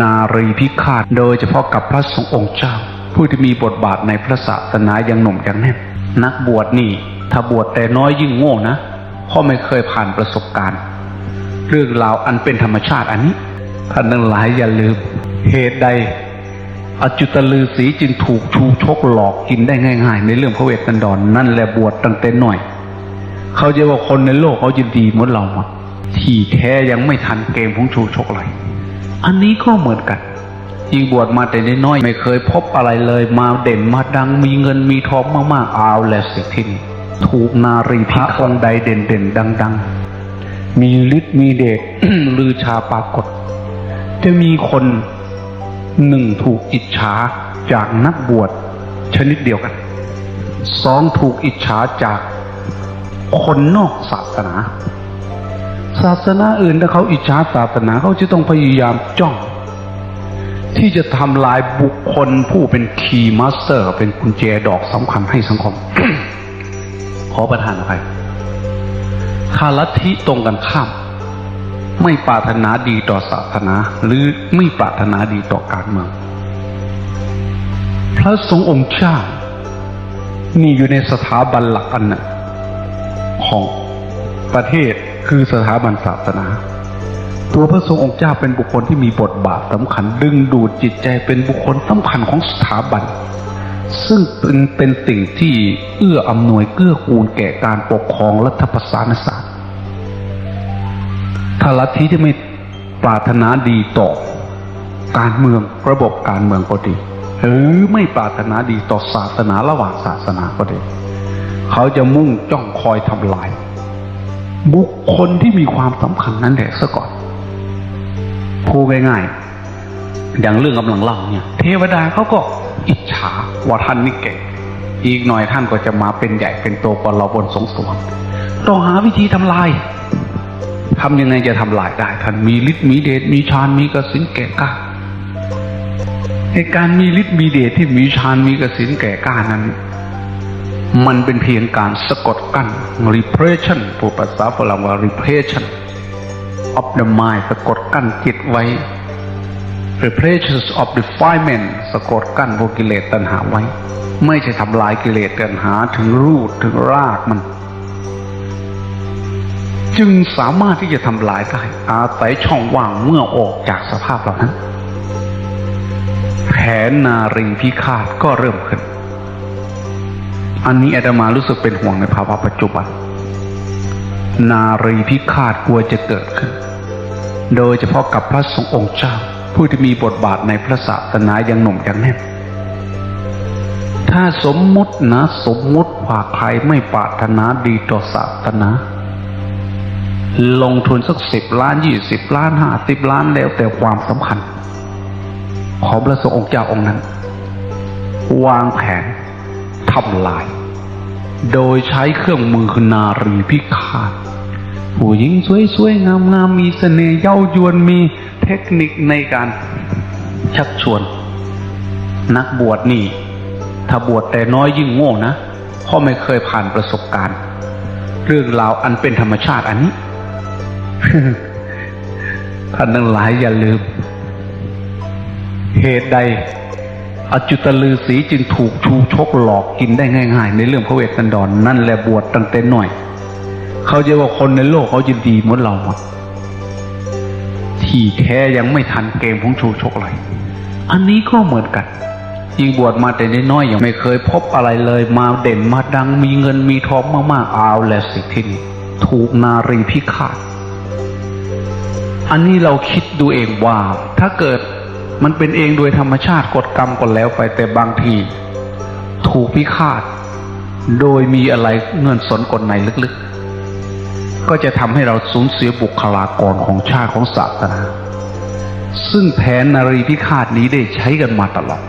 นารีพิฆาตโดยเฉพาะกับพระสงฆ์องค์เจ้า ผู้ที่มีบทบาทในพระศาสนายังหนุ่มยังแน่นนักบวชนี่ ถ้าบวชแต่น้อยยิ่งโง่นะเพราะไม่เคยผ่านประสบการณ์ เรื่องราวอันเป็นธรรมชาติอันนี้ท่านทั้งหลายอย่าลืม เหตุใด อจุตลือสีจึงถูกชูชกหลอกกินได้ง่าย ๆ ในเรื่องพระเวทกันดรนนั่นแหละบวชตั้งแต่หน่อย เขาจะว่าคนในโลกเขายินดีเหมือนเราหมดที่แท้ยังไม่ทันเกมของชูชกเลย อันนี้ก็เหมือนกันยิ่งบวชมาแต่น้อยๆไม่เคยพบอะไรเลยมาเด่นมาดังมีเงินมีทองมากๆเอาแหละสิทินถูกนารีพิฆองค์ใดเด่นๆดัง ๆ มีฤทธิ์มีเดชลือชาปรากฏ จะมีคนหนึ่งถูกอิจฉาจากนักบวชชนิดเดียวกันสองถูกอิจฉาจากคนนอกศาสนา ศาสนาอื่นถ้าเขาอิจฉาศาสนาเขาจะต้องพยายามจ้อง ที่จะทำลายบุคคลผู้เป็นคีย์มาสเตอร์ เป็นกุญแจดอกสำคัญให้สังคม ขอประทานอภัยถ้าลัทธิตรงกันข้าม ไม่ปรารถนาดีต่อศาสนา หรือไม่ปรารถนาดีต่อการเมือง พระสงฆ์องค์เจ้านี่อยู่ในสถาบันหลักอันหนึ่งของ ประเทศคือสถาบันศาสนา ตัวพระสงฆ์องค์เจ้าเป็นบุคคลที่มีบทบาทสำคัญ ดึงดูดจิตใจเป็นบุคคลสำคัญของสถาบัน ซึ่งเป็นเป็นสิ่งที่เอื้ออำนวยเกื้อกูลแก่การปกครองรัฐประศาสนศาสตร์ถ้าลัทธิที่ไม่ปรารถนาดีต่อการเมืองระบบการเมืองก็ดี หรือไม่ปรารถนาดีต่อศาสนาระหว่างศาสนาก็ดี เขาจะมุ่งจ้องคอยทำลาย บุคคลที่มีความสำคัญนั้นแหละซะก่อนพูดง่ายๆอย่างเรื่องกำลังเล่าเนี่ย เทวดาเขาก็อิจฉาว่าท่านนี่เก่งอีกหน่อยท่านก็จะมาเป็นใหญ่เป็นโตกว่าเราบนสงสวรรค์ต้องหาวิธีทำลายทำยังไงจะทำลายได้ ท่านมีฤทธิ์มีเดชมีฌานมีกสินแก่กล้าในการมีฤทธิ์มีเดชที่มีฌานมีกสินแก่กล้านั้น มันเป็นเพียงการสะกดกั้น repression ผู้ภาษาฝรั่งว่า repression of the mind สะกดกั้นจิตไว้ repression of defilement สะกดกั้นพวกกิเลสตัณหาไว้ ไม่ใช่ทำลายกิเลสตัณหาถึงรูทถึงรากมัน จึงสามารถที่จะทำลายได้อาศัยช่องว่างเมื่อออกจากสภาพเหล่านั้น แผนนารีพิฆาตก็เริ่มขึ้น อันนี้อาตมารู้สึกเป็นห่วงในภาวะปัจจุบัน นารีพิฆาตกลัวจะเกิดขึ้น โดยเฉพาะกับพระสงฆ์องค์เจ้า ผู้ที่มีบทบาทในพระศาสนายังหนุ่มยังแน่นถ้าสมมุตินะสมมุติว่าใครไม่ปรารถนาดีต่อศาสนาลงทุนสักสิบล้านยี่สิบล้านห้าสิบล้านแล้วแต่ความสำคัญ ของพระสงฆ์องค์เจ้าองค์นั้น วางแผน ทำลาย โดยใช้เครื่องมือคือนารีพิฆาตผู้หญิงสวยๆงามๆมีเสน่ห์เย้ายวนมีเทคนิคในการชักชวน นักบวชนี่ ถ้าบวชแต่น้อยยิ่งโง่นะเพราะไม่เคยผ่านประสบการณ์ เรื่องราวอันเป็นธรรมชาติอันนี้ท่านทั้งหลายอย่าลืม เหตุใด อจุตลือสีจึงถูกชูชกหลอกกินได้ง่าย ๆ ในเรื่องพระเวทกันดรนนั่นแหละบวชตั้งแต่หน่อย เขาจะว่าคนในโลกเขายินดีเหมือนเราหมดที่แท้ยังไม่ทันเกมของชูชกเลย อันนี้ก็เหมือนกันยิ่งบวชมาแต่น้อยๆยังไม่เคยพบอะไรเลยมาเด่นมาดังมีเงินมีทองมากๆเอาแหละสิที่นี้ถูกนารีพิฆาตอันนี้เราคิดดูเองว่าถ้าเกิด มันเป็นเองโดยธรรมชาติกฎกรรมก็แล้วไปแต่บางที ถูกพิฆาต โดยมีอะไรเงื่อนสนกลในลึกๆ ก็จะทำให้เราสูญเสียบุคลากรของชาติของศาสนาซึ่งแผนนารีพิฆาตนี้ได้ใช้กันมาตลอด